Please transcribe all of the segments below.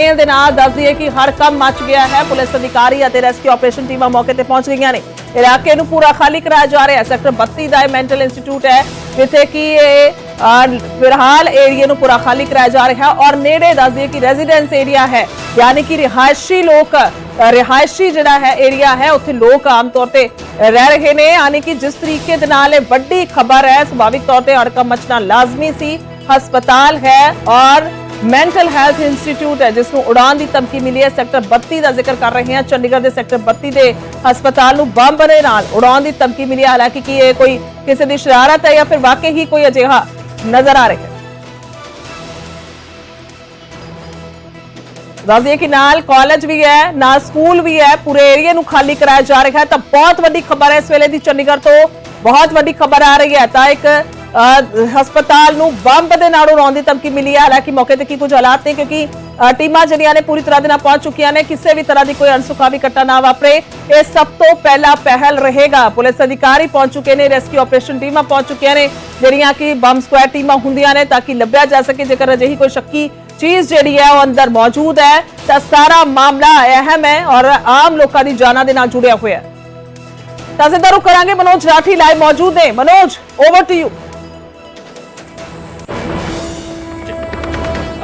ਮੇਲ ਦੇ ਨਾਲ ਦੱਸ ਦਈਏ ਕਿ ਹਰ ਕੰਮ ਮਚ ਗਿਆ ਹੈ। ਪੁਲਿਸ ਅਧਿਕਾਰੀ ਅਤੇ ਰੈਸਕਿਊ ਆਪਰੇਸ਼ਨ ਟੀਮਾਂ ਮੌਕੇ ਤੇ ਪਹੁੰਚ ਗਈਆਂ ਨੇ। ਇਲਾਕੇ ਨੂੰ ਪੂਰਾ ਖਾਲੀ ਕਰਾਇਆ ਜਾ ਰਿਹਾ ਹੈ। ਸੈਕਟਰ 32 ਦਾ ਇਹ ਮੈਂਟਲ ਇੰਸਟੀਚਿਊਟ ਹੈ, ਜਿੱਥੇ ਕਿ ਇਹ ਫਿਲਹਾਲ ਏਰੀਆ ਨੂੰ ਪੂਰਾ ਖਾਲੀ ਕਰਾਇਆ ਜਾ ਰਿਹਾ ਹੈ ਔਰ ਨੇੜੇ ਦੱਸ ਦਈਏ ਕਿ ਰੈਜ਼ੀਡੈਂਸ ਏਰੀਆ ਹੈ। ਯਾਨੀ ਕਿ ਰਿਹਾਇਸ਼ੀ ਲੋਕ ਰਿਹਾਇਸ਼ੀ ਜਿਹੜਾ ਹੈ ਏਰੀਆ ਹੈ, ਉੱਥੇ ਲੋਕ ਆਮ ਤੌਰ ਤੇ ਰਹਿ ਰਹੇ ਨੇ। ਯਾਨੀ ਕਿ ਜਿਸ ਤਰੀਕੇ ਦੇ ਨਾਲ ਇਹ ਵੱਡੀ ਖਬਰ ਹੈ, ਸੁਭਾਵਿਕ ਤੌਰ ਤੇ ਹੜਕੰਪ ਮਚਣਾ ਲਾਜ਼ਮੀ ਸੀ। ਹਸਪਤਾਲ ਹੈ ਔਰ ਮੈਂਟਲ ਹੈਲਥ ਇੰਸਟੀਚਿਊਟ ਹੈ ਜਿਸ ਨੂੰ ਉਡਾਨ ਦੀ ਧਮਕੀ ਮਿਲੀ ਹੈ। ਸੈਕਟਰ 32 ਦਾ ਜ਼ਿਕਰ ਕਰ ਰਹੇ ਹਾਂ। ਚੰਡੀਗੜ੍ਹ ਦੇ ਸੈਕਟਰ 32 ਦੇ ਹਸਪਤਾਲ ਨੂੰ ਬੰਬ ਦੇ ਨਾਲ ਉਡਾਨ ਦੀ ਧਮਕੀ ਮਿਲੀ ਹਾਲਾਂਕਿ ਕੀ ਇਹ ਕੋਈ ਕਿਸੇ ਦੀ ਸ਼ਰਾਰਤ ਹੈ ਜਾਂ ਫਿਰ ਵਾਕਈ ਹੀ ਕੋਈ ਅਜਿਹਾ ਨਜ਼ਰ ਆ ਰਿਹਾ ਹੈ? ਦੱਸ ਕਿ ਨਾਲ ਕਾਲਜ ਵੀ ਹੈ, ਨਾਲ ਸਕੂਲ ਵੀ ਹੈ। ਪੂਰੇ ਏਰੀਆ ਨੂੰ ਖਾਲੀ ਕਰਾਇਆ ਜਾ ਰਿਹਾ ਹੈ। ਤਾਂ ਬਹੁਤ ਵੱਡੀ ਖਬਰ ਹੈ। ਇਸ ਵੇਲੇ ਦੀ ਚੰਡੀਗੜ੍ਹ ਤੋਂ ਬਹੁਤ ਵੱਡੀ ਖਬਰ ਆ ਰਹੀ ਹੈ। ਤਾਂ ਇੱਕ ਹਸਪਤਾਲ ਨੂੰ ਬੰਬ ਦੇ ਨਾਲ ਉਡਾਉਣ ਦੀ ਧਮਕੀ ਮਿਲੀ ਹੈ। ਹਾਲਾਂਕਿ ਮੌਕੇ ਤੇ ਕੀ ਕੁਝ ਹਾਲਾਤ ਨੇ ਕਿਉਂਕਿ ਅਹ, ਟੀਮਾਂ ਜਿਹੜੀਆਂ ਨੇ ਪੂਰੀ ਤਰ੍ਹਾਂ ਦੇ ਨਾਲ ਪਹੁੰਚ ਚੁੱਕੀਆਂ ਨੇ। ਕਿਸੇ ਵੀ ਤਰ੍ਹਾਂ ਦੀ ਕੋਈ ਅਣਸੁਖਾਵੀ ਘਟਨਾ ਨਾ ਵਾਪਰੇ। ਇਹ ਸਭ ਤੋਂ ਪਹਿਲਾ ਪਹਿਲ ਰਹੇਗਾ। ਪੁਲਿਸ ਅਧਿਕਾਰੀ ਪਹੁੰਚ ਚੁੱਕੇ ਨੇ ਰੈਸਕਿਊ ਆਪਰੇਸ਼ਨ ਟੀਮਾਂ ਪਹੁੰਚ ਚੁੱਕੀਆਂ ਨੇ ਜਿਹੜੀਆਂ ਕਿ ਬੰਬ ਸਕੁਐਡ ਟੀਮਾਂ ਹੁੰਦੀਆਂ ਨੇ ਤਾਂ ਕਿ ਲੱਭਿਆ ਜਾ ਸਕੇ। ਜੇਕਰ ਅਜਿਹੀ ਕੋਈ ਸ਼ੱਕੀ ਚੀਜ਼ ਜਿਹੜੀ ਹੈ ਉਹ ਅੰਦਰ ਮੌਜੂਦ ਹੈ ਤਾਂ ਸਾਰਾ ਮਾਮਲਾ ਅਹਿਮ ਹੈ ਔਰ ਆਮ ਲੋਕਾਂ ਦੀ ਜਾਨਾਂ ਦੇ ਨਾਲ ਜੁੜਿਆ ਹੋਇਆ ਹੈ। ਤਾਂ ਸਿੱਧਾ ਰੁਕ ਕਰਾਂਗੇ। ਮਨੋਜ ਰਾਠੀ ਲਾਈਵ ਮੌਜੂਦ ਨੇ। ਮਨੋਜ ਓਵਰ ਟੂ ਯੂ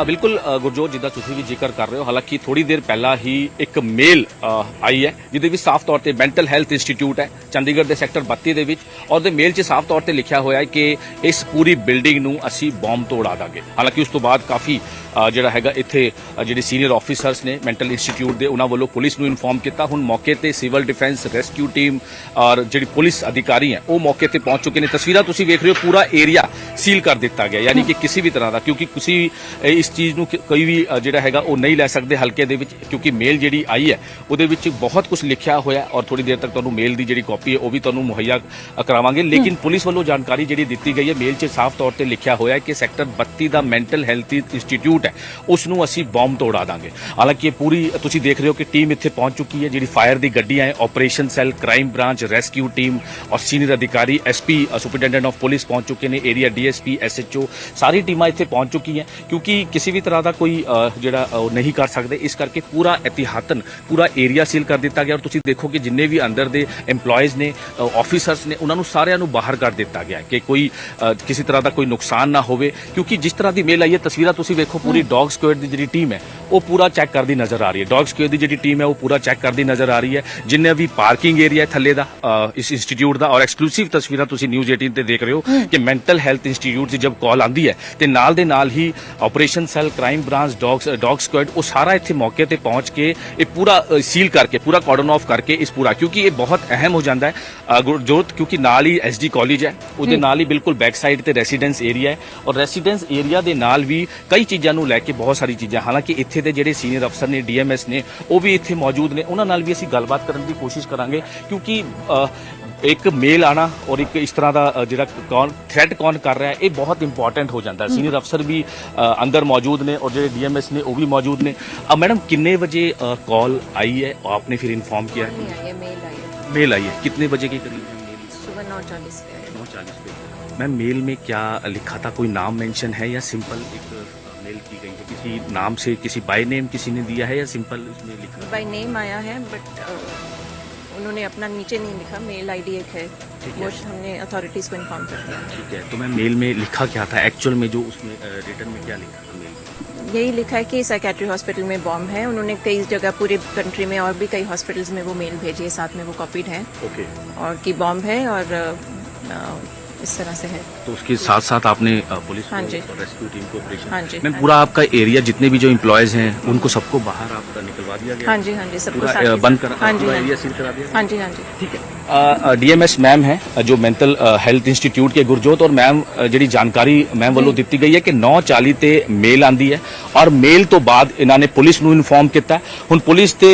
ਬਿਲਕੁਲ ਗੁਰਜੋਤ ਜਿੱਦਾਂ ਤੁਸੀਂ ਵੀ ਜ਼ਿਕਰ ਕਰ ਰਹੇ ਹੋ ਹਾਲਾਂਕਿ ਥੋੜੀ ਦੇਰ ਪਹਿਲਾਂ ਹੀ ਇੱਕ ਮੇਲ ਆਈ ਹੈ ਜਿਹਦੇ ਵਿੱਚ ਸਾਫ਼ ਤੌਰ ਤੇ ਮੈਂਟਲ ਹੈਲਥ ਇੰਸਟੀਚਿਊਟ ਹੈ ਚੰਡੀਗੜ੍ਹ ਦੇ ਸੈਕਟਰ 32 ਦੇ ਵਿੱਚ ਔਰ ਦੇ ਮੇਲ 'ਚ ਸਾਫ਼ ਤੌਰ ਤੇ ਲਿਖਿਆ ਹੋਇਆ ਹੈ ਕਿ ਇਸ ਪੂਰੀ ਬਿਲਡਿੰਗ ਨੂੰ ਅਸੀਂ ਬੰਬ ਤੋਂ ਉਡਾ ਦਾਂਗੇ ਹਾਲਾਂਕਿ ਉਸ ਤੋਂ ਬਾਅਦ ਕਾਫੀ ਜਿਹੜਾ ਹੈਗਾ ਇੱਥੇ ਜਿਹੜੇ ਸੀਨੀਅਰ ਆਫੀਸਰਸ ਨੇ ਮੈਂਟਲ ਇੰਸਟੀਚਿਊਟ ਦੇ ਉਹਨਾਂ ਵੱਲੋਂ ਪੁਲਿਸ ਨੂੰ ਇਨਫੋਰਮ ਕੀਤਾ। ਹੁਣ ਮੌਕੇ ਤੇ ਸਿਵਲ ਡਿਫੈਂਸ ਰੈਸਕਿਊ ਟੀਮ ਔਰ ਜਿਹੜੀ ਪੁਲਿਸ ਅਧਿਕਾਰੀ ਹੈ ਉਹ ਮੌਕੇ ਤੇ ਪਹੁੰਚ ਚੁੱਕੇ ਨੇ। ਤਸਵੀਰਾਂ ਤੁਸੀਂ ਵੇਖ ਰਹੇ ਹੋ ਪੂਰਾ ਏਰੀਆ ਸੀਲ ਕਰ ਦਿੱਤਾ ਗਿਆ ਯਾਨੀ ਕਿ ਕਿਸੇ ਵੀ ਤਰ੍ਹਾਂ ਦਾ ਕਿਉਂਕਿ ਤੁਸੀਂ ਇਸ ਚੀਜ਼ ਨੂੰ ਕੋਈ ਵੀ ਜਿਹੜਾ ਹੈਗਾ ਉਹ ਨਹੀਂ ਲੈ ਸਕਦੇ ਹਲਕੇ ਦੇ ਵਿੱਚ ਕਿਉਂਕਿ ਮੇਲ ਜਿਹੜੀ ਆਈ ਹੈ ਉਹਦੇ ਵਿੱਚ ਬਹੁਤ ਕੁਝ ਲਿਖਿਆ ਹੋਇਆ ਹੈ ਔਰ ਥੋੜੀ ਦੇਰ ਤੱਕ ਤੁਹਾਨੂੰ ਮੇਲ ਦੀ ਜਿਹੜੀ ਕਾਪੀ ਹੈ ਉਹ ਵੀ ਤੁਹਾਨੂੰ ਮੁਹੱਈਆ ਕਰਾਵਾਂਗੇ। ਲੇਕਿਨ ਪੁਲਿਸ ਵੱਲੋਂ ਜਾਣਕਾਰੀ ਜਿਹੜੀ ਦਿੱਤੀ ਗਈ ਹੈ ਮੇਲ 'ਚ ਸਾਫ਼ ਤੌਰ ਤੇ ਲਿਖਿਆ ਹੋਇਆ ਹੈ ਕਿ ਸੈਕਟਰ 32 ਦਾ ਮੈਂਟਲ ਹੈਲਥ ਇੰਸਟੀਚਿਊਟ ਹੈ ਉਸ ਨੂੰ ਅਸੀਂ ਬੰਬ ਤੋਂ ਉਡਾ ਦਾਂਗੇ। ਹਾਲਾਂਕਿ ਇਹ ਪੂਰੀ ਤੁਸੀਂ ਦੇਖ ਰਹੇ ਹੋ ਕਿ ਟੀਮ ਇੱਥੇ ਪਹੁੰਚ ਚੁੱਕੀ ਹੈ ਜਿਹੜੀ ਫਾਇਰ ਦੀ ਗੱਡੀਆਂ ਹੈ operation cell crime branch rescue team ਔਰ ਸੀਨੀਅਰ ਅਧਿਕਾਰੀ ਐਸਪੀ ਸੁਪਰਡੈਂਟੈਂਟ ਆਫ ਪੁਲਿਸ ਪਹੁੰਚ ਚੁੱਕੇ ਨੇ ਏਰੀਆ ਡੀਐਸਪੀ ਐਸਐਚਓ ਸਾਰੀ ਟੀਮਾਂ ਇੱਥੇ ਪਹੁੰਚ ਚੁੱਕੀਆਂ। ਕਿਉਂਕਿ ਕਿਸੇ ਵੀ ਤਰ੍ਹਾਂ ਦਾ ਕੋਈ ਜਿਹੜਾ ਉਹ ਨਹੀਂ ਕਰ ਸਕਦੇ। ਇਸ ਕਰਕੇ ਪੂਰਾ ਇਤਿਹਾਤਨ ਪੂਰਾ ਏਰੀਆ ਸੀਲ ਕਰ ਦਿੱਤਾ ਗਿਆ। ਔਰ ਤੁਸੀਂ ਦੇਖੋ ਕਿ ਜਿੰਨੇ ਵੀ ਅੰਦਰ ਦੇ EMPLOYEES ਨੇ ਆਫੀਸਰਸ ਨੇ ਉਹਨਾਂ ਨੂੰ ਸਾਰਿਆਂ ਨੂੰ ਬਾਹਰ ਕਰ ਦਿੱਤਾ ਗਿਆ ਕਿ ਕੋਈ ਕਿਸੇ ਤਰ੍ਹਾਂ ਦਾ ਕੋਈ ਨੁਕਸਾਨ ਨਾ ਹੋਵੇ। ਕਿਉਂਕਿ ਜਿਸ ਤਰ੍ਹਾਂ ਦੀ ਮੇਲ ਆਈ ਹੈ ਤਸਵੀਰਾਂ ਤੁਸੀਂ ਵੇਖੋ ਪੂਰੀ ਡੌਗ ਸਕੁਐਡ ਦੀ ਜਿਹੜੀ ਟੀਮ ਹੈ ਉਹ ਪੂਰਾ ਚੈੱਕ ਕਰਦੀ ਨਜ਼ਰ ਆ ਰਹੀ ਹੈ। ਡੌਗ ਸਕੁਐਡ ਦੀ ਜਿਹੜੀ ਟੀਮ ਹੈ ਉਹ ਪੂਰਾ ਚੈੱਕ ਕਰਦੀ ਨਜ਼ਰ ਆ ਰਹੀ ਹੈ। ਜਿੰਨੇ ਵੀ ਪਾਰਕਿੰਗ ਏਰੀਆ ਥੱਲੇ ਦਾ ਇਸ ਇੰਸਟੀਚਿਊਟ ਦਾ ਔਰ ਐਕਸਕਲੂਸਿਵ ਤਸਵੀਰਾਂ ਤੁਸੀਂ ਨਿਊਜ਼ 18 ਤੇ ਦੇਖ ਰਹੇ ਹੋ ਕਿ ਮੈਂਟਲ ਹੈਲਥ ਇੰਸਟੀਚਿਊਟ ਦੀ ਜਦ ਕਾਲ ਆਂਦੀ ਹੈ ਤੇ ਨਾਲ ਦੇ ਨਾਲ ਹੀ operation cell crime branch dog dog squad ਉਹ ਸਾਰਾ ਇੱਥੇ ਮੌਕੇ ਤੇ ਪਹੁੰਚ ਕੇ ਇਹ ਪੂਰਾ ਸੀਲ ਕਰਕੇ ਪੂਰਾ ਕਾਰਡਨ ਆਫ ਕਰਕੇ ਇਸ ਪੂਰਾ ਕਿਉਂਕਿ ਇਹ ਬਹੁਤ ਅਹਿਮ ਹੋ ਜਾਂਦਾ ਹੈ। ਗੁਰਜੋਤ ਕਿਉਂਕਿ ਨਾਲ ਹੀ ਐਸਡੀ ਕਾਲਜ ਹੈ ਉਹਦੇ ਨਾਲ ਹੀ ਬਿਲਕੁਲ ਬੈਕ ਸਾਈਡ ਤੇ ਰੈਜ਼ੀਡੈਂਸ ਏਰੀਆ ਹੈ ਔਰ ਰੈਜ਼ੀਡੈਂਸ ਏਰੀਆ ਦੇ ਨਾਲ ਵੀ ਕਈ ਚੀਜ਼ਾਂ ਨੂੰ ਲੈ ਕੇ ਬਹੁਤ ਸਾਰੀ ਚੀਜ਼ਾਂ ਹਾਲਾਂਕਿ ਇੱਥੇ ਦੇ ਜਿਹੜੇ ਸੀਨੀਅਰ ਅਫਸਰ ਨੇ ਡੀਐਮਐਸ ਨੇ ਉਹ ਵੀ ਇੱਥੇ ਮੌਜੂਦ ਨੇ ਉਹਨਾਂ ਨਾਲ ਵੀ ਅਸੀਂ ਗੱਲਬਾਤ ਕਰਨ ਦੀ ਕੋਸ਼ਿਸ਼ ਕਰਾਂਗੇ ਕਿਉਂਕਿ ਇੱਕ ਮੇਲ ਆਣਾ ਔਰ ਇੱਕ ਇਸ ਤਰ੍ਹਾਂ ਦਾ ਅ, ਜਿਹੜਾ ਕੌਣ ਥ੍ਰੈਟ ਕੌਣ ਕਰ ਰਿਹਾ ਹੈ ਇਹ ਬਹੁਤ ਇੰਪੋਰਟੈਂਟ ਹੋ ਜਾਂਦਾ ਹੈ ਸੀਨੀਅਰ ਅਫਸਰ ਵੀ ਅ, ਅੰਦਰ ਮੌਜੂਦ ਨੇ ਔਰ ਜਿਹੜੇ ਡੀਐਮਐਸ ਨੇ ਉਹ ਵੀ ਮੌਜੂਦ ਨੇ ਅ, ਮੈਡਮ ਕਿੰਨੇ ਵਜੇ ਕਾਲ आई है आपने फिर इन्फॉर्म किया है नहीं आई है मेल आई है मेल आई है कितने बजे के करीब है मेल सुबह नौ चालीस पे आई है। नौ चालीस पे मैम मेल में क्या लिखा था कोई नाम मेंशन है या सिंपल एक अ, मेल की गई है किसी नाम से किसी बाय नेम किसी ने दिया है या सिंपल उसमें लिखा बाई नेम आया है बट उन्होंने अपना नीचे नहीं लिखा मेल आईडी एक है। वो हमने अथॉरिटीज को इन्फॉर्म कर दिया। ठीक है तो मैं मेल में लिखा क्या था? एक्चुअल में जो उसमें रिटर्न में क्या लिखा था मेल यही लिखा है कि साइकेट्री हॉस्पिटल में बॉम्ब है। उन्होंने कई जगह पूरे कंट्री में और भी कई हॉस्पिटल्स में वो मेल भेजे है साथ में वो कॉपीड है। ओके और कि बॉम्ब है और इस तरह से है तो उसके साथ साथ आपने अ, पुलिस हाँ को जी। और रेस्क्यू टीम को ऑपरेशन हाँ जी, मैम हाँ पूरा आपका एरिया जितने भी जो एम्प्लॉयज हैं उनको सबको बाहर आपका निकलवा दिया गया हाँ जी हाँ जी सबको पूरा साथ अ, ही बंद साथ- कर हाँ जी पूरा हाँ एरिया जी सील करा दिया हाँ जी हाँ जी ਠੀਕ ਹੈ ਡੀਐਮਐਸ ਮੈਮ ਹੈ ਅ, ਜੋ ਮੈਂਟਲ ਹੈਲਥ ਇੰਸਟੀਚਿਊਟ ਕੇ ਗੁਰਜੋਤ ਔਰ ਮੈਮ ਅ, ਜਿਹੜੀ ਜਾਣਕਾਰੀ ਮੈਮ ਵੱਲੋਂ ਦਿੱਤੀ ਗਈ ਹੈ ਕਿ 9:40 ਤੇ ਮੇਲ ਆਂਦੀ ਹੈ ਔਰ ਮੇਲ ਤੋਂ ਬਾਅਦ ਇਹਨਾਂ ਨੇ ਪੁਲਿਸ ਨੂੰ ਇਨਫੋਰਮ ਕੀਤਾ ਹੈ। ਹੁਣ ਪੁਲਿਸ ਤੇ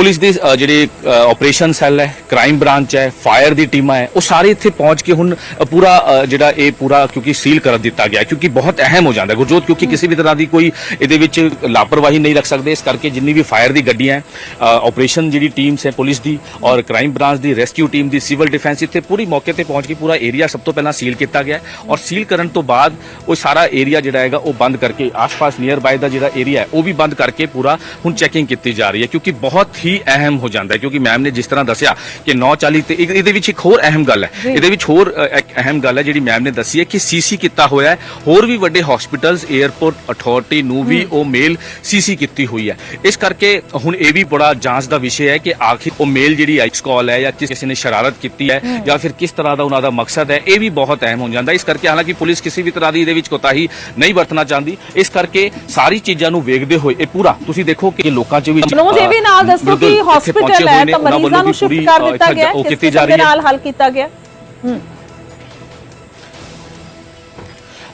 ਪੁਲਿਸ ਦੇ ਅ, ਜਿਹੜੇ ਆਪਰੇਸ਼ਨ ਸੈੱਲ ਹੈ ਕ੍ਰਾਈਮ ਬ੍ਰਾਂਚ ਹੈ ਫਾਇਰ ਦੀ ਟੀਮਾਂ ਹੈ ਉਹ ਸਾਰੇ ਇੱਥੇ ਪਹੁੰਚ ਕੇ ਹੁਣ ਅ, ਪੂਰਾ ਅ, ਜਿਹੜਾ ਇਹ ਪੂਰਾ ਕਿਉਂਕਿ ਸੀਲ ਕਰ ਦਿੱਤਾ ਗਿਆ ਹੈ, ਕਿਉਂਕਿ ਬਹੁਤ ਅਹਿਮ ਹੋ ਜਾਂਦਾ ਹੈ। ਗੁਰਜੋਤ ਕਿਉਂਕਿ ਕਿਸੇ ਵੀ ਤਰ੍ਹਾਂ ਦੀ ਕੋਈ ਇਹਦੇ ਵਿੱਚ ਲਾਪਰਵਾਹੀ ਨਹੀਂ ਰੱਖ ਸਕਦੇ ਇਸ ਕਰਕੇ ਜਿੰਨੀ ਵੀ ਫਾਇਰ ਦੀ ਗੱਡੀਆਂ ਹੈ ਆਪਰੇਸ਼ਨ ਜਿਹੜੀ ਟੀਮਸ ਹੈ ਪੁਲਿਸ ਦੀ ਔਰ ਕ੍ਰਾਈਮ ਬ੍ਰਾਂਚ ਦੀ ਰੈਸਕਿਊ ਟੀਮ ਦੀ ਸਿਵਲ ਡਿਫੈਂਸ ਇੱਥੇ ਪੂਰੀ ਮੌਕੇ ਤੇ ਪਹੁੰਚ ਕੇ ਪੂਰਾ ਏਰੀਆ ਸਭ ਤੋਂ ਪਹਿਲਾਂ ਸੀਲ ਕੀਤਾ ਗਿਆ ਹੈ ਔਰ ਸੀਲ ਕਰਨ ਤੋਂ ਬਾਅਦ ਉਹ ਸਾਰਾ ਏਰੀਆ ਜਿਹੜਾ ਹੈਗਾ ਉਹ ਬੰਦ ਕਰਕੇ ਆਸ-ਪਾਸ ਨੀਅਰ ਬਾਈ ਦਾ ਜਿਹੜਾ ਏਰੀਆ ਹੈ ਉਹ ਵੀ ਬੰਦ ਕਰਕੇ ਪੂਰਾ ਹੁਣ ਚੈਕਿੰਗ ਕੀਤੀ ਜਾ ਰਹੀ ਹੈ ਕਿਉਂਕਿ ਬਹੁਤ ਹੀ ਅਹਿਮ ਹੋ ਜਾਂਦਾ ਹੈ ਕਿਉਂਕਿ ਮੈਮ ਨੇ ਜਿਸ ਤਰ੍ਹਾਂ ਦੱਸਿਆ ਕਿ 940 ਤੇ ਇਹ- ਇਹਦੇ ਵਿੱਚ ਇੱਕ ਹੋਰ ਅਹਿਮ ਗੱਲ ਹੈ। ਇਹਦੇ ਵਿੱਚ ਹੋਰ ਅ, ਇੱਕ ਅਹਿਮ ਗੱਲ ਹੈ ਜਿਹੜੀ ਮੈਮ ਨੇ ਦੱਸੀ ਹੈ ਕਿ ਸੀਸੀ ਕੀਤਾ ਹੋਇਆ ਹੈ। ਹੋਰ ਵੀ ਵੱਡੇ ਹਸਪੀਟਲਸ 에ਅਰਪੋਰਟ ਅਥਾਰਟੀ ਨੂੰ ਵੀ ਉਹ ਮੇਲ ਸੀਸੀ ਕੀਤੀ ਹੋਈ ਹੈ। ਇਸ ਕਰਕੇ ਹੁਣ ਇਹ ਵੀ ਬੜਾ ਜਾਂਚ ਦਾ ਵਿਸ਼ੇ ਹੈ ਕਿ ਆਖਿਰ ਉਹ ਮੇਲ ਜਿਹੜੀ ਆਈਸ ਕਾਲ ਹੈ ਜਾਂ ਕਿਸ- ਕਿਸੇ ਨੇ ਸ਼ਰਾਰਤ ਕੀਤੀ ਹੈ ਜਾਂ ਫਿਰ ਕਿਸ ਤਰ੍ਹਾਂ ਦਾ ਉਹਨਾਂ ਦਾ ਮਕਸਦ ਹੈ ਇਹ ਵੀ ਬਹੁਤ ਅਹਿਮ ਹੋ ਜਾਂਦਾ ਹੈ। ਇਸ ਕਰਕੇ ਹਾਲਾਂਕਿ ਪੁਲਿਸ ਕਿਸੇ ਵੀ ਤਰ੍ਹਾਂ ਦੀ ਇਹਦੇ ਵਿੱਚ ਕੋਤਾਹੀ ਨਹੀਂ ਵਰਤਣਾ ਚਾਹੁੰਦੀ। ਇਸ ਕਰਕੇ ਸਾਰੀ ਚੀਜ਼ਾਂ ਨੂੰ ਵੇਖਦੇ ਹੋਏ ਇਹ ਪੂਰਾ ਤੁਸੀਂ ਦੇਖੋ ਕਿ ਲੋਕਾਂ 'ਚ ਵੀ ਮਨੋਜ ਇਹ ਵੀ ਨਾਲ ਦੱਸੋ ਬਿਲਕੁਲ ਕਿ ਇੱਥੇ ਪਹੁੰਚੇ ਹਸਪੀਟਲ ਹੈ ਨੇ, ਤਾਂ ਮਰੀਜ਼ਾਂ ਨੂੰ ਸ਼ਿਫਟ ਕਰ ਦਿੱਤਾ ਗਿਆ ਹੈ ਕਿਸ ਜਾ ਦੇ ਹੈ। ਨਾਲ ਹੱਲ ਕੀਤਾ ਗਿਆ। ਅ,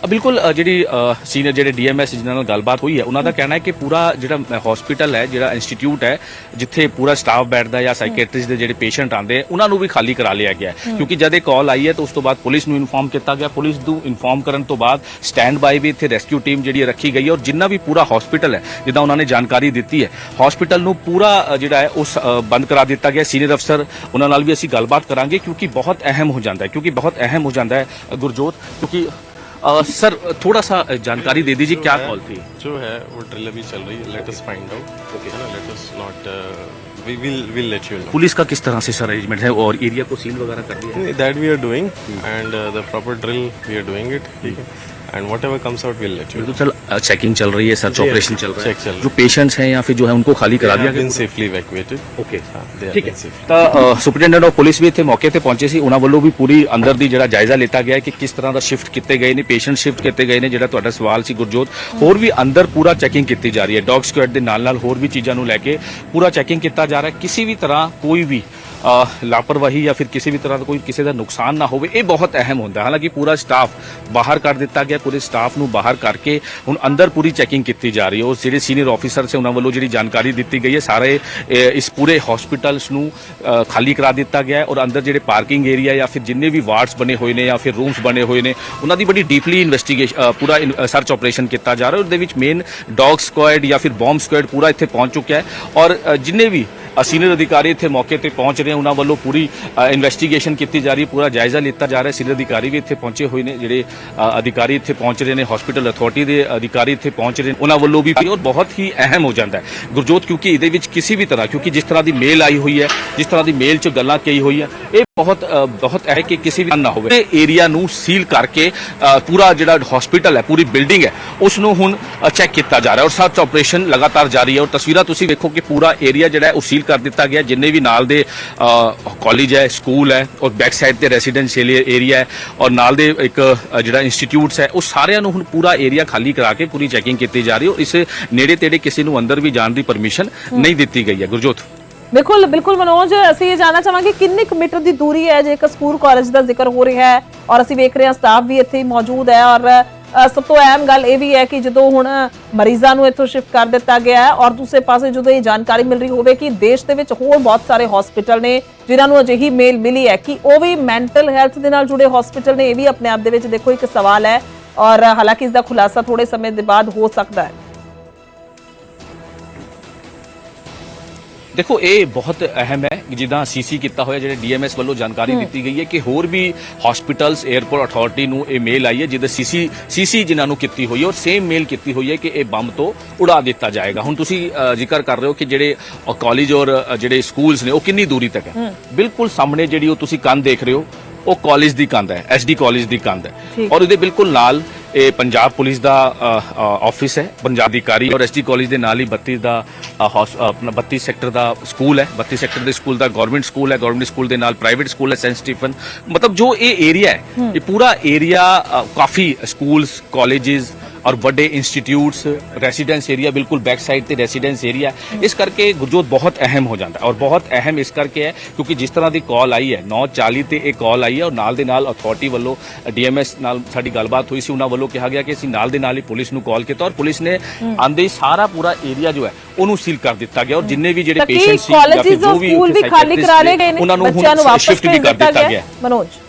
ਬਿਲਕੁਲ ਜਿਹੜੀ ਸੀਨੀਅਰ ਜਿਹੜੇ ਡੀਐਮਐਸ ਜਿਨ੍ਹਾਂ ਨਾਲ ਗੱਲਬਾਤ ਹੋਈ ਹੈ ਉਹਨਾਂ ਦਾ ਕਹਿਣਾ ਹੈ ਕਿ ਪੂਰਾ ਜਿਹੜਾ ਹਸਪੀਟਲ ਹੈ ਜਿਹੜਾ ਇੰਸਟੀਚਿਊਟ ਹੈ ਜਿੱਥੇ ਪੂਰਾ ਸਟਾਫ ਬੈਠਦਾ ਜਾਂ ਸਾਈਕੈਟ੍ਰਿਸਟ ਦੇ ਜਿਹੜੇ ਪੇਸ਼ੈਂਟ ਆਉਂਦੇ ਉਹਨਾਂ ਨੂੰ ਵੀ ਖਾਲੀ ਕਰਾ ਲਿਆ ਗਿਆ ਕਿਉਂਕਿ ਜਦ ਇਹ ਕਾਲ ਆਈ ਹੈ ਤਾਂ ਉਸ ਤੋਂ ਬਾਅਦ ਪੁਲਿਸ ਨੂੰ ਇਨਫੋਰਮ ਕੀਤਾ ਗਿਆ। ਪੁਲਿਸ ਨੂੰ ਇਨਫੋਰਮ ਕਰਨ ਤੋਂ ਬਾਅਦ ਸਟੈਂਡ ਬਾਈ ਵੀ ਇੱਥੇ ਰੈਸਕਿਊ ਟੀਮ ਜਿਹੜੀ ਰੱਖੀ ਗਈ ਹੈ ਔਰ ਜਿੰਨਾ ਵੀ ਪੂਰਾ ਹਸਪੀਟਲ ਹੈ ਜਿੱਦਾਂ ਉਹਨਾਂ ਨੇ ਜਾਣਕਾਰੀ ਦਿੱਤੀ ਹੈ ਹਸਪੀਟਲ ਨੂੰ ਪੂਰਾ ਜਿਹੜਾ ਹੈ ਉਸ ਬੰਦ ਕਰਾ ਦਿੱਤਾ ਗਿਆ। ਸੀਨੀਅਰ ਅਫਸਰ ਉਹਨਾਂ ਨਾਲ ਵੀ ਅਸੀਂ ਗੱਲਬਾਤ ਕਰਾਂਗੇ ਕਿਉਂਕਿ ਬਹੁਤ ਅਹਿਮ ਹੋ ਜਾਂਦਾ ਹੈ ਕਿਉਂਕਿ ਬਹੁਤ ਅਹਿਮ ਹੋ ਜਾਂਦਾ ਹੈ ਗੁਰਜੋਤ ਕਿਉਂਕਿ अ, सर थोड़ा सा जानकारी दे दीजिए क्या कॉल थी? जो है वो ड्रिल अभी चल रही है let us find out okay है ना let us not we will will let you know police का किस तरह से सर अरेंजमेंट है और एरिया को सील वगैरह कर दिया है? That we are doing and the proper drill we are doing it ठीक है? And whatever comes out will let you बिल्कुल चल चेकिंग चल रही है सर्च जी, ऑपरेशन चल रहा है check चल रहा है। जो पेशेंट्स हैं या फिर जो है उनको खाली करा दिया बीन गया सेफली इवैक्यूएटेड ਓਕੇ हाँ दे ਠੀਕ आर ਹੈ बीन सेफली ਤਾਂ ਸੁਪਰਡੈਂਟ ਆਫ ਪੁਲਿਸ ਵੀ ਇੱਥੇ ਮੌਕੇ ਤੇ ਪਹੁੰਚੇ ਸੀ ਉਹਨਾਂ ਵੱਲੋਂ ਵੀ ਪੂਰੀ ਅੰਦਰ ਦੀ ਜਿਹੜਾ ਜਾਇਜ਼ਾ ਲਿੱਤਾ ਗਿਆ ਹੈ ਕਿ ਕਿਸ ਤਰ੍ਹਾਂ ਦਾ ਸ਼ਿਫਟ ਕੀਤੇ ਗਏ ਨੇ ਪੇਸ਼ੈਂਟ ਸ਼ਿਫਟ ਕੀਤੇ ਗਏ ਨੇ ਜਿਹੜਾ ਤੁਹਾਡਾ ਸਵਾਲ ਸੀ ਗੁਰਜੋਤ ਹੋਰ ਵੀ ਅੰਦਰ ਪੂਰਾ ਚੈਕਿੰਗ ਕੀਤੀ ਜਾ ਰਹੀ ਹੈ ਡੌਗ ਸਕੁਐਡ ਦੇ ਨਾਲ ਨਾਲ ਹੋਰ ਵੀ ਚੀਜ਼ਾਂ ਨੂੰ ਲੈ ਕੇ ਪੂਰਾ ਚੈਕਿੰਗ ਕੀਤਾ ਜਾ ਰਿਹਾ ਹੈ ਕਿਸੇ ਵੀ ਤਰ੍ਹਾਂ ਕੋਈ ਵੀ ਅ, ਲਾਪਰਵਾਹੀ ਜਾਂ ਫਿਰ ਕਿਸੇ ਵੀ ਤਰ੍ਹਾਂ ਦਾ ਕੋਈ ਕਿਸੇ ਦਾ ਨੁਕਸਾਨ ਨਾ ਹੋਵੇ, ਇਹ ਬਹੁਤ ਅਹਿਮ ਹੁੰਦਾ ਹਾਲਾਂਕਿ ਪੂਰਾ ਸਟਾਫ ਬਾਹਰ ਕਰ ਦਿੱਤਾ ਗਿਆ, ਪੂਰੇ ਸਟਾਫ ਨੂੰ ਬਾਹਰ ਕਰਕੇ ਹੁਣ ਅੰਦਰ ਪੂਰੀ ਚੈਕਿੰਗ ਕੀਤੀ ਜਾ ਰਹੀ ਹੈ। ਉਹ ਜਿਹੜੇ ਸੀਨੀਅਰ ਆਫੀਸਰ ਸੇ ਉਹਨਾਂ ਵੱਲੋਂ ਜਿਹੜੀ ਜਾਣਕਾਰੀ ਦਿੱਤੀ ਗਈ ਹੈ, ਸਾਰੇ ਇਸ ਪੂਰੇ ਹਸਪੀਟਲਸ ਨੂੰ ਖਾਲੀ ਕਰਾ ਦਿੱਤਾ ਗਿਆ ਹੈ ਔਰ ਅੰਦਰ ਜਿਹੜੇ ਪਾਰਕਿੰਗ ਏਰੀਆ ਜਾਂ ਫਿਰ ਜਿੰਨੇ ਵੀ ਵਾਰਡਸ ਬਣੇ ਹੋਏ ਨੇ ਜਾਂ ਫਿਰ ਰੂਮਸ ਬਣੇ ਹੋਏ ਨੇ, ਉਹਨਾਂ ਦੀ ਬੜੀ ਡੀਪਲੀ ਇਨਵੈਸਟੀਗੇਸ਼ਨ ਪੂਰਾ ਸਰਚ ਆਪਰੇਸ਼ਨ ਕੀਤਾ ਜਾ ਰਿਹਾ ਉਹਦੇ ਵਿੱਚ ਮੇਨ ਡੌਗ ਸਕੁਐਡ ਜਾਂ ਫਿਰ ਬੰਬ ਸਕੁਐਡ ਪੂਰਾ ਇੱਥੇ ਪਹੁੰਚ ਚੁੱਕਿਆ ਹੈ। ਔਰ ਜਿੰਨੇ ਵੀ ਸੀਨੀਅਰ ਅਧਿਕਾਰੀ ਇੱਥੇ ਮੌਕੇ ਤੇ ਪਹੁੰਚ ਰਹੇ ਉਹਨਾਂ ਵੱਲੋਂ ਪੂਰੀ ਇਨਵੈਸਟੀਗੇਸ਼ਨ ਕੀਤੀ ਜਾ ਰਹੀ ਹੈ, ਪੂਰਾ ਜਾਇਜ਼ਾ ਲਿੱਤਾ ਜਾ ਰਿਹਾ ਸੀਨੀਅਰ ਅਧਿਕਾਰੀ ਵੀ ਇੱਥੇ ਪਹੁੰਚੇ ਹੋਏ ਨੇ, ਜਿਹੜੇ ਅਧਿਕਾਰੀ ਇੱਥੇ ਪਹੁੰਚ ਰਹੇ ਨੇ ਹਸਪੀਟਲ ਅਥਾਰਟੀ ਦੇ ਅਧਿਕਾਰੀ ਇੱਥੇ ਪਹੁੰਚ ਰਹੇ ਨੇ। ਉਹਨਾਂ ਵੱਲੋਂ ਵੀ ਔਰ ਬਹੁਤ ਹੀ ਅਹਿਮ ਹੋ ਜਾਂਦਾ ਹੈ। ਗੁਰਜੋਤ, ਕਿਉਂਕਿ ਇਹਦੇ ਵਿੱਚ ਕਿਸੇ ਵੀ ਤਰ੍ਹਾਂ, ਕਿਉਂਕਿ ਜਿਸ ਤਰ੍ਹਾਂ ਦੀ ਮੇਲ ਆਈ ਹੋਈ ਹੈ, ਜਿਸ ਤਰ੍ਹਾਂ ਦੀ ਮੇਲ 'ਚ ਗੱਲਾਂ ਕਹੀ ਹੋਈ ਹੈ, ਇਹ ਬਹੁਤ ਬਹੁਤ ਹੈ ਕਿ ਕਿਸੇ ਵੀ ਨਾ ਹੋਵੇ ਇਹ ਏਰੀਆ ਨੂੰ ਸੀਲ ਕਰਕੇ ਪੂਰਾ ਜਿਹੜਾ ਹਸਪੀਟਲ ਹੈ ਪੂਰੀ ਬਿਲਡਿੰਗ ਹੈ ਉਸ ਨੂੰ ਹੁਣ ਚੈੱਕ ਕੀਤਾ ਜਾ ਰਿਹਾ ਹੈ। ਔਰ ਸਰਚ ਆਪਰੇਸ਼ਨ ਲਗਾਤਾਰ ਜਾਰੀ ਹੈ। ਔਰ ਤਸਵੀਰਾਂ ਤੁਸੀਂ ਵੇਖੋ ਕਿ ਪੂਰਾ ਏਰੀਆ ਜਿਹੜਾ ਹੈ ਉਹ ਸੀਲ ਕਰ ਦਿੱਤਾ ਗਿਆ ਜਿੰਨੇ ਵੀ ਨਾਲ ਦੇ ਕਾਲਜ ਹੈ ਸਕੂਲ ਹੈ ਔਰ ਬੈਕ ਸਾਈਡ ਤੇ ਰੈਜ਼ੀਡੈਂਸ਼ੀਅਲ ਏਰੀਆ ਹੈ ਔਰ ਨਾਲ ਦੇ ਇੱਕ ਜਿਹੜਾ ਇੰਸਟੀਚਿਊਟਸ ਹੈ ਉਹ ਸਾਰਿਆਂ ਨੂੰ ਹੁਣ ਪੂਰਾ ਏਰੀਆ ਖਾਲੀ ਕਰਾ ਕੇ ਪੂਰੀ ਚੈਕਿੰਗ ਕੀਤੀ ਜਾ ਰਹੀ ਹੈ। ਔਰ ਇਸ ਨੇੜੇ ਤੇੜੇ ਕਿਸੇ ਨੂੰ ਅੰਦਰ ਵੀ ਜਾਣ ਦੀ ਪਰਮਿਸ਼ਨ ਨਹੀਂ ਦਿੱਤੀ ਗਈ ਹੈ। ਗੁਰਜੋਤ। ਬਿਲਕੁਲ ਬਿਲਕੁਲ ਮਨੋਜ, ਅਸੀਂ ਇਹ ਜਾਣਨਾ ਚਾਹਾਂਗੇ ਕਿੰਨੇ ਕੁ ਮੀਟਰ ਦੀ ਦੂਰੀ ਹੈ ਜੇਕਰ ਸਕੂਲ ਕਾਲਜ ਦਾ ਜ਼ਿਕਰ ਹੋ ਰਿਹਾ ਹੈ, ਔਰ ਅਸੀਂ ਵੇਖ ਰਹੇ ਹਾਂ ਸਟਾਫ ਵੀ ਇੱਥੇ ਮੌਜੂਦ ਹੈ, ਔਰ ਸਭ ਤੋਂ ਅਹਿਮ ਗੱਲ ਇਹ ਵੀ ਹੈ ਕਿ ਜਦੋਂ ਹੁਣ ਮਰੀਜ਼ਾਂ ਨੂੰ ਇੱਥੋਂ ਸ਼ਿਫਟ ਕਰ ਦਿੱਤਾ ਗਿਆ ਹੈ, ਔਰ ਦੂਸਰੇ ਪਾਸੇ ਜਦੋਂ ਇਹ ਜਾਣਕਾਰੀ ਮਿਲ ਰਹੀ ਹੋਵੇ ਕਿ ਦੇਸ਼ ਦੇ ਵਿੱਚ ਹੋਰ ਬਹੁਤ ਸਾਰੇ ਹਸਪੀਟਲ ਨੇ, ਜਿਨ੍ਹਾਂ ਨੂੰ ਅਜਿਹੀ ਮੇਲ ਮਿਲੀ ਹੈ ਕਿ ਉਹ ਵੀ ਮੈਂਟਲ ਹੈਲਥ ਦੇ ਨਾਲ ਜੁੜੇ ਹਸਪੀਟਲ ਨੇ, ਇਹ ਵੀ ਆਪਣੇ ਆਪ ਦੇ ਵਿੱਚ ਦੇਖੋ ਇੱਕ ਸਵਾਲ ਹੈ, ਔਰ ਹਾਲਾਂਕਿ ਇਸ ਦਾ ਖੁਲਾਸਾ ਥੋੜੇ ਸਮੇਂ ਦੇ ਬਾਅਦ ਹੋ ਸਕਦਾ ਹੈ। ਦੇਖੋ ਇਹ ਬਹੁਤ ਅਹਿਮ ਹੈ ਜਿੱਦਾਂ ਸੀਸੀ ਕੀਤਾ ਹੋਇਆ ਜਿਹੜੇ ਡੀਐਮਐਸ ਵੱਲੋਂ ਜਾਣਕਾਰੀ ਦਿੱਤੀ ਗਈ ਹੈ ਕਿ ਹੋਰ ਵੀ ਹਸਪੀਟਲਸ 에ਅਰਪੋਰਟ ਅਥਾਰਟੀ ਨੂੰ ਇਹ ਮੇਲ ਆਈ ਹੈ ਜਿਹਦੇ ਸੀਸੀ ਸੀਸੀ ਜਿਨ੍ਹਾਂ ਨੂੰ ਕੀਤੀ ਹੋਈ ਹੈ ਔਰ ਸੇਮ ਮੇਲ ਕੀਤੀ ਹੋਈ ਹੈ ਕਿ ਇਹ ਬੰਬ ਤੋਂ ਉਡਾ ਦਿੱਤਾ ਜਾਏਗਾ। ਹੁਣ ਤੁਸੀਂ ਜ਼ਿਕਰ ਕਰ ਰਹੇ ਹੋ ਕਿ ਜਿਹੜੇ ਕਾਲਜ ਔਰ ਜਿਹੜੇ ਸਕੂਲਸ ਨੇ ਉਹ ਕਿੰਨੀ ਦੂਰੀ ਤੱਕ ਹੈ? ਬਿਲਕੁਲ ਸਾਹਮਣੇ ਜਿਹੜੀ ਉਹ ਤੁਸੀਂ ਕੰਧ ਦੇਖ ਰਹੇ ਹੋ ਉਹ ਕਾਲਜ ਦੀ ਕੰਧ ਹੈ ਐਸਡੀ ਕਾਲਜ ਦੀ ਕੰਧ ਹੈ। ਔਰ ਇਹਦੇ ਬਿਲਕੁਲ ਨਾਲ ਇਹ ਪੰਜਾਬ ਪੁਲਿਸ ਦਾ ਆਫਿਸ ਹੈ ਪੰਜਾਬ ਅਧਿਕਾਰੀ ਔਰ ਐਸਡੀ ਕਾਲਜ ਦੇ ਨਾਲ ਹੀ 32 ਦਾ ਆਪਣਾ 32 ਸੈਕਟਰ ਦਾ ਸਕੂਲ ਹੈ। 32 ਸੈਕਟਰ ਦੇ ਸਕੂਲ ਦਾ ਗਵਰਨਮੈਂਟ ਸਕੂਲ ਹੈ ਗਵਰਨਮੈਂਟ ਸਕੂਲ ਦੇ ਨਾਲ ਪ੍ਰਾਈਵੇਟ ਸਕੂਲ ਹੈ ਸੈਂਟ ਸਟੀਫਨ ਮਤਲਬ ਜੋ ਇਹ ਏਰੀਆ ਹੈ ਇਹ ਪੂਰਾ ਏਰੀਆ ਕਾਫੀ ਸਕੂਲਸ ਕਾਲਜਸ ਔਰ ਵੱਡੇ ਇੰਸਟੀਚਿਊਟਸ ਰੈਜ਼ੀਡੈਂਸ ਏਰੀਆ ਬਿਲਕੁਲ ਬੈਕ ਸਾਈਡ ਤੇ ਰੈਜ਼ੀਡੈਂਸ ਏਰੀਆ ਇਸ ਕਰਕੇ ਗੁਰਜੋਤ ਬਹੁਤ ਅਹਿਮ ਹੋ ਜਾਂਦਾ ਔਰ ਬਹੁਤ ਅਹਿਮ ਇਸ ਕਰਕੇ ਹੈ ਕਿਉਂਕਿ ਜਿਸ ਤਰ੍ਹਾਂ ਦੀ ਕਾਲ ਆਈ ਹੈ 9:40 ਤੇ ਇਹ ਕਾਲ ਆਈ ਹੈ ਔਰ ਨਾਲ ਦੇ ਨਾਲ ਅਥਾਰਟੀ ਵੱਲੋਂ ਡੀਐਮਐਸ ਨਾਲ ਸਾਡੀ ਗੱਲਬਾਤ ਹੋਈ ਸੀ ਉਹਨਾਂ ਵੱਲੋਂ ਕਿਹਾ ਗਿਆ ਕਿ ਅਸੀਂ ਨਾਲ ਦੇ ਨਾਲ ਹੀ ਪੁਲਿਸ ਨੂੰ ਕਾਲ ਕੀਤਾ ਔਰ ਪੁਲਿਸ ਨੇ ਆਂਦੇ ਹੀ ਸਾਰਾ ਪੂਰਾ ਏਰੀਆ ਜੋ ਹੈ ਉਹਨੂੰ ਸੀਲ ਕਰ ਦਿੱਤਾ ਗਿਆ ਔਰ ਜਿੰਨੇ ਵੀ ਜਿਹੜੇ ਪੇਸ਼ੈਂਟ ਸੀ ਜਾਂ ਫਿਰ ਜੋ ਵੀ ਸਕੂਲ ਵੀ ਖਾਲੀ ਕਰਾ ਲਏ ਗਏ ਨੇ ਉਹਨਾਂ ਨੂੰ ਬੱਚਿਆਂ ਨੂੰ ਹੁਣ ਵਾਪਸ ਸ਼ਿਫਟ ਵੀ ਕਰ ਦਿੱਤਾ ਗਿਆ। ਮਨੋਜ।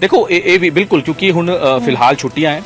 ਦੇਖੋ ਇਹ ਇਹ ਵੀ ਬਿਲਕੁਲ ਕਿਉਂਕਿ ਹੁਣ ਅ, ਫਿਲਹਾਲ ਛੁੱਟੀਆਂ ਹੈ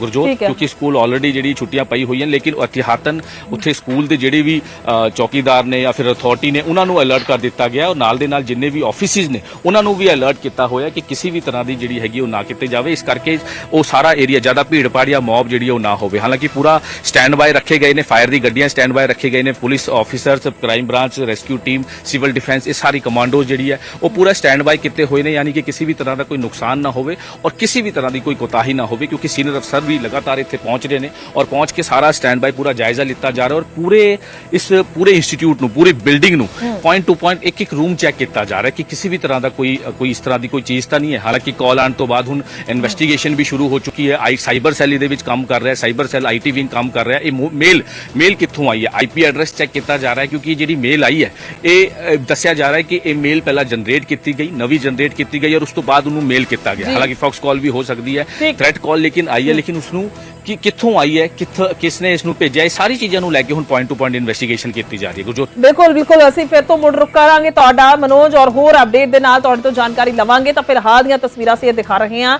ਗੁਰਜੋਤ ਠੀਕ ਹੈ। ਕਿਉਂਕਿ ਸਕੂਲ ਆਲਰੇਡੀ ਜਿਹੜੀ ਛੁੱਟੀਆਂ ਪਈ ਹੋਈਆਂ ਲੇਕਿਨ ਅਤਿਹਾਤਨ ਉੱਥੇ ਸਕੂਲ ਦੇ ਜਿਹੜੇ ਵੀ ਅ, ਚੌਕੀਦਾਰ ਨੇ ਜਾਂ ਫਿਰ ਅਥਾਰਟੀ ਨੇ ਉਹਨਾਂ ਨੂੰ ਅਲਰਟ ਕਰ ਦਿੱਤਾ ਗਿਆ ਔਰ ਨਾਲ ਦੇ ਨਾਲ ਜਿੰਨੇ ਵੀ ਆਫਿਸਿਸ ਨੇ ਉਹਨਾਂ ਨੂੰ ਵੀ ਅਲਰਟ ਕੀਤਾ ਹੋਇਆ ਕਿ ਕਿਸੇ ਵੀ ਤਰ੍ਹਾਂ ਦੀ ਜਿਹੜੀ ਹੈਗੀ ਉਹ ਨਾ ਕੀਤੀ ਜਾਵੇ। ਇਸ ਕਰਕੇ ਉਹ ਸਾਰਾ ਏਰੀਆ ਜ਼ਿਆਦਾ ਭੀੜ ਭਾੜ ਜਾਂ ਮੌਬ ਜਿਹੜੀ ਉਹ ਨਾ ਹੋਵੇ। ਹਾਲਾਂਕਿ ਪੂਰਾ ਸਟੈਂਡ ਬਾਏ ਰੱਖੇ ਗਏ ਨੇ ਫਾਇਰ ਦੀ ਗੱਡੀਆਂ ਸਟੈਂਡ ਬਾਏ ਰੱਖੇ ਗਏ ਨੇ police officers crime branch rescue team civil defence ਇਹ ਸਾਰੀ ਕਮਾਂਡੋਜ਼ ਜਿਹੜੀ ਹੈ ਉਹ ਪੂਰਾ ਸਟੈਂਡ ਬਾਏ ਕੀਤੇ ਹੋਏ ਨੇ ਯਾਨੀ ਕਿ ਕਿਸੇ ਵੀ ਤਰ੍ਹਾਂ ਦਾ ਕੋਈ ਨੁਕਸਾਨ ਨਾ ਹੋਵੇ ਔਰ ਕਿਸੇ ਵੀ ਤਰ੍ਹਾਂ ਦੀ ਕੋਈ ਕੋਤਾਹੀ ਨਾ ਹੋਵੇ ਕਿਉਂਕਿ ਸੀਨੀਅਰ ਅਫਸਰ ਵੀ ਲਗਾਤਾਰ ਇੱਥੇ ਪਹੁੰਚ ਰਹੇ ਨੇ ਔਰ ਪਹੁੰਚ ਕੇ ਸਾਰਾ ਸਟੈਂਡ ਬਾਈ ਪੂਰਾ ਜਾਇਜ਼ਾ ਲਿੱਤਾ ਜਾ ਰਿਹਾ ਔਰ ਪੂਰੇ ਇਸ ਪੂਰੇ ਇੰਸਟੀਚਿਊਟ ਨੂੰ ਪੂਰੇ ਬਿਲਡਿੰਗ ਨੂੰ ਪੁਆਇੰਟ ਟੂ ਪੁਆਇੰਟ ਇੱਕ ਇੱਕ ਰੂਮ ਚੈੱਕ ਕੀਤਾ ਜਾ ਰਿਹਾ ਕਿ ਕਿਸੇ ਵੀ ਤਰ੍ਹਾਂ ਦਾ ਕੋਈ ਕੋਈ ਇਸ ਤਰ੍ਹਾਂ ਦੀ ਕੋਈ ਚੀਜ਼ ਤਾਂ ਨਹੀਂ ਹੈ। ਹਾਲਾਂਕਿ ਕਾਲ ਆਉਣ ਤੋਂ ਬਾਅਦ ਹੁਣ ਇਨਵੈਸਟੀਗੇਸ਼ਨ ਵੀ ਸ਼ੁਰੂ ਹੋ ਚੁੱਕੀ ਹੈ। ਆਈ ਸਾਈਬਰ ਸੈੱਲ ਇਹਦੇ ਵਿੱਚ ਕੰਮ ਕਰ ਰਿਹਾ ਸਾਈਬਰ ਸੈੱਲ ਆਈਟੀ ਵਿੰਗ ਕੰਮ ਕਰ ਰਿਹਾ ਇਹ ਮੇਲ ਮੇਲ ਕਿੱਥੋਂ ਆਈ ਹੈ? ਆਈਪੀ ਐਡਰੈਸ ਚੈੱਕ ਕੀਤਾ ਜਾ ਰਿਹਾ ਹੈ ਕਿਉਂਕਿ ਜਿਹੜੀ ਮੇਲ ਆਈ ਹੈ ਇਹ ਦੱਸਿਆ ਜਾ ਰਿਹਾ ਹੈ ਕਿ ਇਹ ਮੇਲ ਪਹਿਲਾਂ ਜਨਰੇਟ ਕੀਤੀ ਗਈ ਨਵੀਂ ਜਨਰੇਟ ਕੀਤੀ ਗਈ ਔਰ ਉਸ ਤੋਂ ਬਾਅਦ ਉਹਨੂੰ ਮੇਲ ਕੀਤਾ ਗਿਆ। ਹਾਲਾਂਕਿ ਫੌਕਸ ਕਾਲ ਵੀ ਹੋ ਸਕਦੀ ਹੈ। ਥ੍ਰੈਟ ਕਾਲ ਲੇਕਿਨ ਆਈ ਹੈ ਲੇਕਿਨ ਉਸ ਨੂੰ ਕਿ ਕਿੱਥੋਂ ਆਈ ਹੈ ਕਿੱਥ ਕਿਸ ਨੇ ਇਸ ਨੂੰ ਭੇਜਿਆ ਇਹ ਸਾਰੀ ਚੀਜ਼ਾਂ ਨੂੰ ਲੈ ਕੇ ਹੁਣ ਪੁਆਇੰਟ ਟੂ ਪੁਆਇੰਟ ਇਨਵੈਸਟੀਗੇਸ਼ਨ ਕੀਤੀ ਜਾ ਰਹੀ ਹੈ। ਗੁਰਜੋਤ। ਬਿਲਕੁਲ ਬਿਲਕੁਲ ਅਸੀਂ ਫਿਰ ਤੋਂ ਮੁੜ ਰੁਕ ਕਰਾਂਗੇ। ਤੁਹਾਡਾ ਮਨੋਜ ਔਰ ਹੋਰ ਅਪਡੇਟ ਦੇ ਨਾਲ ਤੁਹਾਡੇ ਤੋਂ ਜਾਣਕਾਰੀ ਲਵਾਂਗੇ। ਤਾਂ ਫਿਲਹਾਲ ਦੀਆਂ ਤਸਵੀਰਾਂ ਇਹ ਦਿਖਾ ਰਹੇ ਹਾਂ।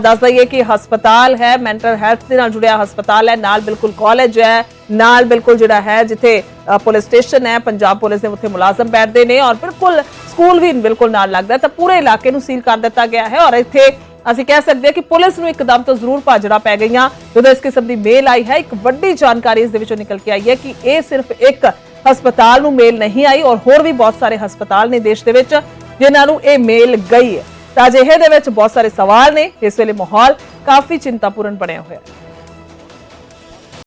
ਦੱਸ ਦਈਏ ਕਿ ਹਸਪਤਾਲ ਹੈ ਮੈਂਟਲ ਹੈਲਥ ਦੇ ਨਾਲ ਜੁੜਿਆ ਹਸਪਤਾਲ ਹੈ ਨਾਲ ਬਿਲਕੁਲ ਕਾਲਜ ਹੈ। ਨਾਲ ਬਿਲਕੁਲ ਜਿਹੜਾ ਹੈ, ਜਿੱਥੇ ਪੁਲਿਸ ਸਟੇਸ਼ਨ ਹੈ, ਪੰਜਾਬ ਪੁਲਿਸ ਦੇ ਉੱਥੇ ਮੁਲਾਜ਼ਮ ਬੈਠਦੇ ਨੇ ਔਰ ਬਿਲਕੁਲ ਸਕੂਲ ਵੀ ਬਿਲਕੁਲ ਨਾਲ ਲੱਗਦਾ ਤਾਂ ਪੂਰੇ ਇਲਾਕੇ ਨੂੰ ਸੀਲ ਕਰ ਦਿੱਤਾ ਗਿਆ ਹੈ ਔਰ ਇੱਥੇ ਅਸੀਂ ਕਹਿ ਸਕਦੇ ਹਾਂ ਕਿ ਪੁਲਿਸ ਨੂੰ ਇੱਕਦਮ ਤੋਂ ਜ਼ਰੂਰ ਭਾਜੜਾ ਪੈ ਗਈਆਂ। ਜਦੋਂ ਇਸ ਕਿਸਮ ਦੀ ਮੇਲ ਆਈ ਹੈ, ਇੱਕ ਵੱਡੀ ਜਾਣਕਾਰੀ ਇਸ ਦੇ ਵਿੱਚੋਂ ਨਿਕਲ ਕੇ ਆਈ ਹੈ ਕਿ ਇਹ ਸਿਰਫ ਇੱਕ ਹਸਪਤਾਲ ਨੂੰ ਮੇਲ ਨਹੀਂ ਆਈ ਔਰ ਹੋਰ ਵੀ ਬਹੁਤ ਸਾਰੇ ਹਸਪਤਾਲ ਨੇ ਦੇਸ਼ ਦੇ ਵਿੱਚ ਜਿਨ੍ਹਾਂ ਨੂੰ ਇਹ ਮੇਲ ਗਈ ਹੈ। ਤਾਂ ਅਜਿਹੇ ਦੇ ਵਿੱਚ ਬਹੁਤ ਸਾਰੇ ਸਵਾਲ ਨੇ। ਇਸ ਵੇਲੇ ਮਾਹੌਲ ਕਾਫੀ ਚਿੰਤਾਪੂਰਨ ਬਣਿਆ ਹੋਇਆ ਹੈ।